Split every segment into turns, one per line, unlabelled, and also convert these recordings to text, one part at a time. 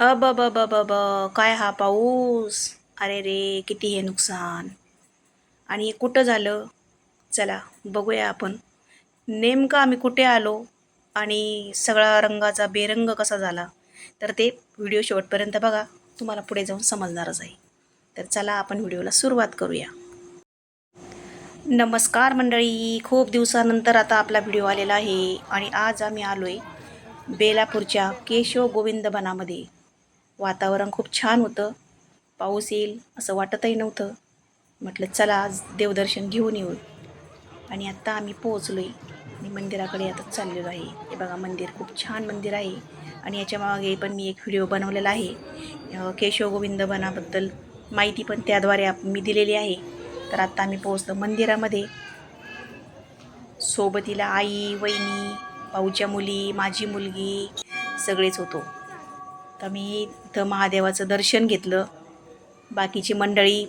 अब अब अब अब काय हा पाऊस? अरे रे किती हे नुकसान. आणि हे कुठं झालं? चला बघूया आपण. नेमकं आम्ही कुठे आलो आणि सगळा रंगाचा बेरंग कसा झाला? तर ते व्हिडिओ शेवटपर्यंत बघा. तुम्हाला पुढे जाऊन समजणारच आहे. तर चला आपण व्हिडिओला सुरुवात करूया. नमस्कार मंडळी. खूप दिवसानंतर आता आपला व्हिडिओ आलेला आहे. आणि आज आम्ही आलो आहे बेलापूरच्या केशव गोविंद बनामध्ये वातावरण खूप छान होतं. पाऊस येईल असं वाटतही नव्हतं. म्हटलं चला आज देवदर्शन घेऊन येऊ. आणि आत्ता आम्ही पोहोचलो आहे आणि मंदिराकडे आता चाललेलो आहे. हे बघा मंदिर खूप छान मंदिर आहे. आणि याच्या मागे पण मी एक व्हिडिओ बनवलेला आहे. केशव गोविंद बनाबद्दल माहिती पण त्याद्वारे आप मी दिलेली आहे. तर आत्ता आम्ही पोहोचलो मंदिरामध्ये. सोबतीला आई वहिनी भाऊच्या मुली माझी मुलगी सगळेच होतो. तर मी इथं महादेवाचं दर्शन घेतलं. बाकीची मंडळी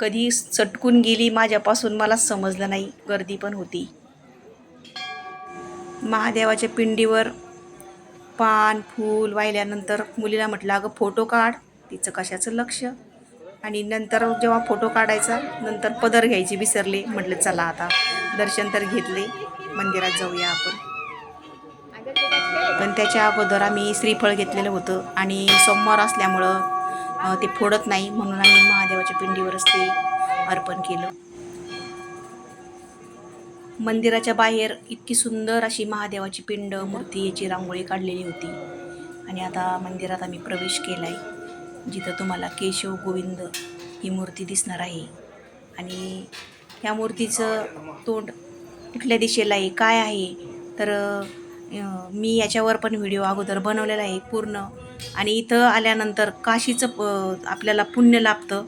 कधी चटकून गेली माझ्यापासून मला समजलं नाही गर्दी पण होती. महादेवाच्या पिंडीवर पान फूल वाहिल्यानंतर मुलीला म्हटलं अगं फोटो काढ तिचं कशाचं लक्ष? आणि नंतर जेव्हा फोटो काढायचा नंतर पदर घ्यायची विसरले म्हटलं चला आता दर्शन तर घेतले मंदिरात जाऊया आपण. त्याच्या अगोदर आम्ही श्रीफळ घेतलेलं होतं आणि सोमवार असल्यामुळं ते फोडत नाही म्हणून आम्ही महादेवाच्या पिंडीवरच ते अर्पण केलं. मंदिराच्या बाहेर इतकी सुंदर अशी महादेवाची पिंड मूर्ती याची रांगोळी काढलेली होती आणि आता मंदिरात आम्ही प्रवेश केला आहे जिथं तुम्हाला केशव गोविंद ही मूर्ती दिसणार आहे. आणि ह्या मूर्तीचं तोंड कुठल्या दिशेला आहे काय आहे? तर मी याच्यावर पण व्हिडिओ अगोदर बनवलेला आहे पूर्ण. आणि इथं आल्यानंतर काशीचं प आपल्याला पुण्य लाभतं.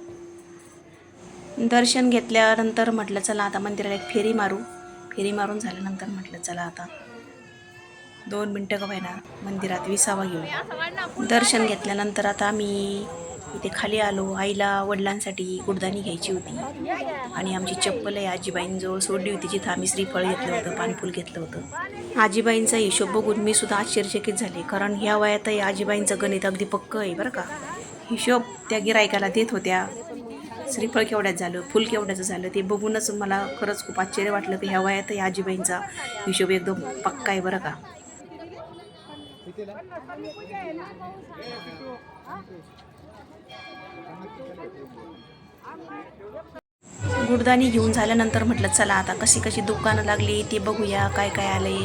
दर्शन घेतल्यानंतर म्हटलं चला आता मंदिराला एक फेरी मारू. फेरी मारून झाल्यानंतर म्हटलं चला आता दोन मिनटं का ना मंदिरात विसावा घेऊ दर्शन घेतल्यानंतर आता मी इथे खाली आलो आईला वडिलांसाठी गुडदाणी घ्यायची होती. आणि आमची चप्पल आहे आजीबाईंजवळ सोडली होती जिथं आम्ही श्रीफळ घेतलं होतं पानफूल घेतलं होतं. आजीबाईंचा हिशोब बघून मी सुद्धा आश्चर्यचकित झाले कारण ह्या वयातही आजीबाईंचं गणित अगदी पक्कं आहे बरं का? हिशोब त्या गिरायकाला देत होत्या. श्रीफळ केवढ्यात झालं फुल केवढ्याचं झालं ते बघूनच मला खरंच खूप आश्चर्य वाटलं की ह्या वयातही आजीबाईंचा हिशोब एकदम पक्का आहे बरं का? गुडदाणी घेऊन झाल्यानंतर म्हटलं चला आता कशी कशी दुकानं लागली ते बघूया काय काय आले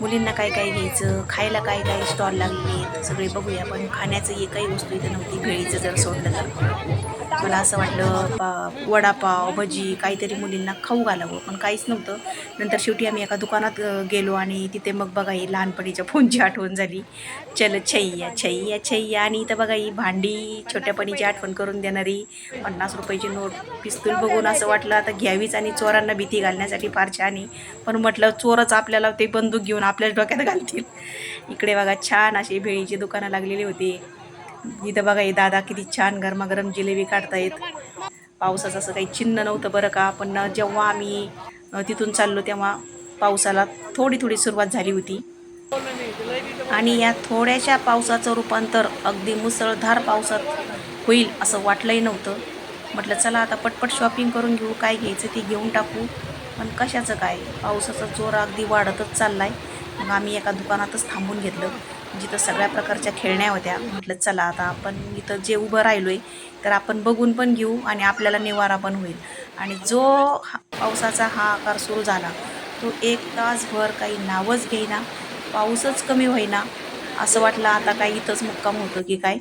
मुलींना काय काय घ्यायचं खायला काय काय स्टॉल लागले सगळे बघूया. पण खाण्याचं एकही वस्तू इथं नव्हती भेळीचं जर सोडलं तर. मला असं वाटलं पा वडापाव भजी काहीतरी मुलींना खाऊ घालावं. पण काहीच नव्हतं. नंतर शेवटी आम्ही एका दुकानात गेलो आणि तिथे मग बघा ही लहानपणीच्या फोनची आठवण झाली. चल छैया छैया छैया. आणि इथं बघा ही भांडी छोट्यापणीची आठवण करून देणारी पन्नास रुपयाची नोट पिस्तूल बघून असं वाटलं आता घ्यावीच आणि चोरांना भीती घालण्यासाठी फार छान आहे. पण म्हटलं चोरच आपल्याला ते बंदूक घेऊन आपल्याच डोक्यात घालतील. इकडे बघा छान अशी भेळीची दुकानं लागलेली होती. इथं बघा हे दादा किती छान गरमागरम जिलेबी काढतायत. पावसाचं असं काही चिन्ह नव्हतं बरं का पण जेव्हा आम्ही तिथून चाललो तेव्हा पावसाला थोडी थोडी सुरुवात झाली होती. आणि या थोड्याशा पावसाचं रूपांतर अगदी मुसळधार पावसात होईल असं वाटलंही नव्हतं. म्हटलं चला आता पटपट शॉपिंग करून घेऊ काय घ्यायचं ते घेऊन टाकू. पण कशाचं काय? पावसाचा जोर अगदी वाढतच चाललाय. मग आम्ही एका दुकानातच थांबून घेतलं. जिथं सगळ्या प्रकारच्या खेळण्या होत्या. म्हटलं चला आता आपण इथं जे उभं राहिलो आहे तर आपण बघून पण घेऊ आणि आपल्याला निवारा पण होईल. आणि जो हा पावसाचा हा आकार सुरू झाला तो एक तासभर काही नावच घेईना पाऊसच कमी होईना असं वाटलं आता काय इथंच मुक्काम होतं की काय?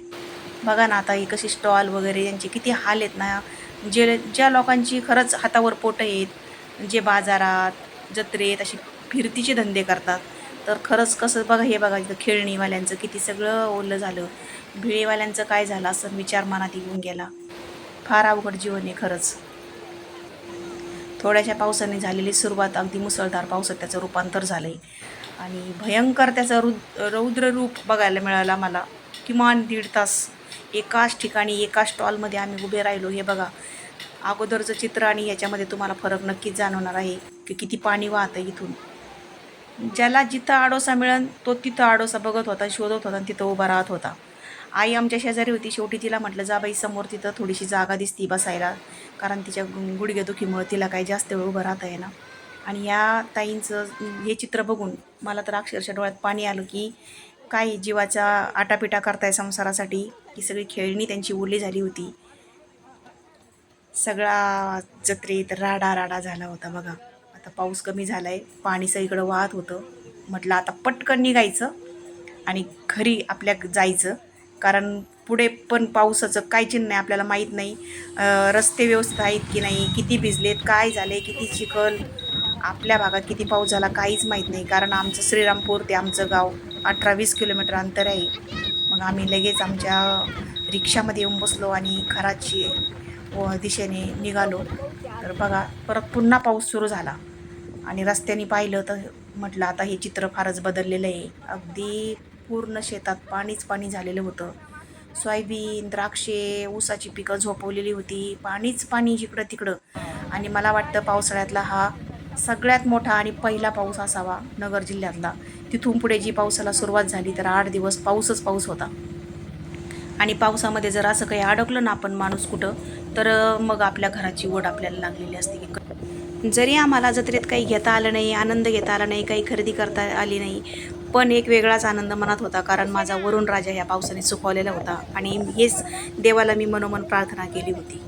बघा ना आता ही कशी स्टॉल वगैरे यांचे किती हाल आहेत ना. जे ज्या लोकांची खरंच हातावर पोटं आहेत जे बाजारात जत्रेत अशी फिरतीचे धंदे करतात तर खरंच कसं बघा हे बघा इथं खेळणीवाल्यांचं किती सगळं ओलं झालं. भिळेवाल्यांचं काय झालं असं विचार मनात येऊन गेला. फार अवघड जीवन आहे खरंच. थोड्याशा पावसाने झालेली सुरुवात अगदी मुसळधार पावसात त्याचं रूपांतर झालं आहे आणि भयंकर त्याचं रु रौद्र रूप बघायला मिळालं मला किमान दीड तास एकाच ठिकाणी एका स्टॉलमध्ये आम्ही उभे राहिलो. हे बघा अगोदरचं चित्र आणि याच्यामध्ये तुम्हाला फरक नक्कीच जाणवणार आहे की किती पाणी वाहतं इथून. ज्याला जिथं आडोसा मिळन तो तिथं आडोसा बघत होता शोधत होता आणि तिथं उभा राहत होता. आई आमच्या शेजारी होती. शेवटी तिला म्हटलं जा बाई समोर तिथं थोडीशी जागा दिसती बसायला. कारण तिच्या गु- गुडघेदुखीमुळं तिला काही जास्त वेळ उभं राहता येणं आणि या ताईंचं हे चित्र बघून मला तर अक्षरशः डोळ्यात पाणी आलं की काय जीवाचा आटापिटा करताय संसारासाठी. ही सगळी खेळणी त्यांची ओली झाली होती. सगळा जत्रेत राडा राडा झाला होता बघा. आता पाऊस कमी झाला आहे पाणी सगळीकडं वाहत होतं. म्हटलं आता पटकन निघायचं आणि घरी आपल्या जायचं. कारण पुढे पण पावसाचं काय चिन्ह आहे आपल्याला माहीत नाही रस्ते व्यवस्थित आहेत की नाही किती भिजलेत काय झाले किती चिखल आपल्या भागात किती पाऊस झाला काहीच माहीत नाही. कारण आमचं श्रीरामपूर ते आमचं गाव अठरा वीस किलोमीटर अंतर आहे. मग आम्ही लगेच आमच्या रिक्षामध्ये येऊन बसलो आणि घराची व दिशेने निघालो. तर बघा परत पुन्हा पाऊस सुरू झाला. आणि रस्त्याने पाहिलं तर म्हटलं आता हे चित्र फारच बदललेलं आहे. अगदी पूर्ण शेतात पाणीच पाणी झालेलं होतं. सोयाबीन द्राक्षे ऊसाची पिकं झोपवलेली होती. पाणीच पाणी जिकडं तिकडं. आणि मला वाटतं पावसाळ्यातला हा सगळ्यात मोठा आणि पहिला पाऊस असावा नगर जिल्ह्यातला. तिथून पुढे जी पावसाला सुरुवात झाली तर आठ दिवस पाऊसच पाऊस होता. आणि पावसामध्ये जर असं काही अडकलं ना आपण माणूस कुठं तर मग आपल्या घराची ओढ आपल्याला लागलेली असते. की जरी आम्हाला जत्रेत काही घेता आलं नाही आनंद घेता आला नाही काही खरेदी करता आली नाही पण एक वेगळाच आनंद मनात होता कारण माझा वरुण राजा ह्या पावसाने सुकवलेला होता आणि हेच देवाला मी मनोमन प्रार्थना केली होती.